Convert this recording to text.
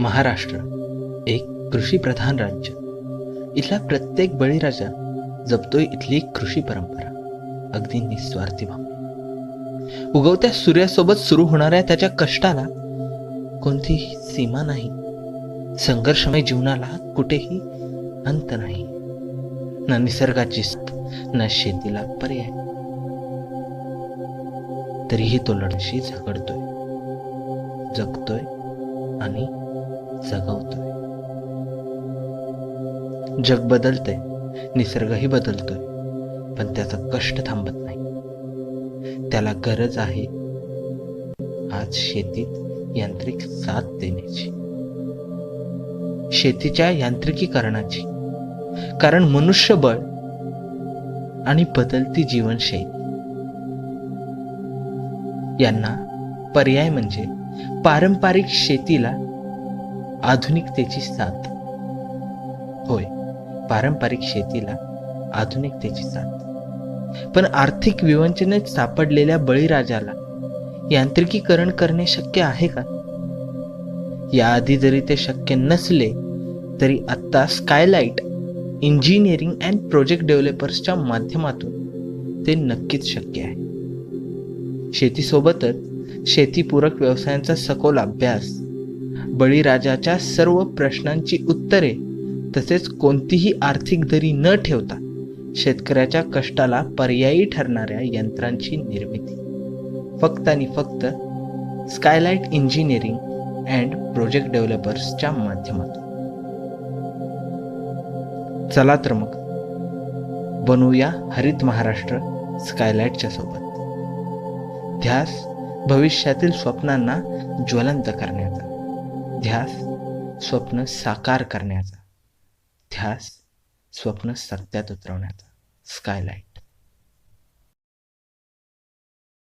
महाराष्ट्र एक कृषीप्रधान राज्य. इथला प्रत्येक बळीराजा जपतोय इथली कृषी परंपरा. अगदी निस्वार्थी भाव. उगवत्या सूर्यासोबत सुरू होणाऱ्या त्याच्या कष्टाला कोणतीही सीमा नाही. संघर्षमय जीवनाला कुठेही अंत नाही. ना निसर्गाची ना शेतीला पर्याय. तरीही तो लढशी झगडतोय. जगतोय आणि जगवतोय. जग बदलतंय निसर्गही बदलतोय पण त्याचा कष्ट थांबत नाही. त्याला गरज आहे आज शेतीत यांत्रिक साथ देण्याची. शेतीच्या यांत्रिकीकरणाची. कारण मनुष्यबळ आणि बदलती जीवनशैली. यांना पर्याय म्हणजे पारंपरिक शेतीला आधुनिकतेची साथ. होय पारंपरिक शेतीला आधुनिकतेची साथ. पण आर्थिक विवंचनेत सापडलेल्या बळीराजाला यांत्रिकीकरण करणे शक्य आहे का? याआधी जरी ते शक्य नसले तरी आत्ता स्कायलाइट इंजिनिअरिंग अँड प्रोजेक्ट डेव्हलपर्सच्या माध्यमातून ते नक्कीच शक्य आहे. शेतीसोबतच शेतीपूरक व्यवसायांचा सखोल अभ्यास बळीराजाच्या सर्व प्रश्नांची उत्तरे तसेच कोणतीही आर्थिक दरी न ठेवता शेतकऱ्याच्या कष्टाला पर्यायी ठरणाऱ्या यंत्रांची निर्मिती. फक्त आणि फक्त स्कायलाइट इंजिनिअरिंग अँड प्रोजेक्ट डेव्हलपर्सच्या माध्यमातून. चला तर मग बनवूया हरित महाराष्ट्र स्कायलाइटच्या सोबत. ध्यास भविष्यातील स्वप्नांना ज्वलंत करण्याचा. ध्यास स्वप्न साकार करण्याचा. ध्यास स्वप्न सत्यात उतरवण्याचा. स्कायलाईट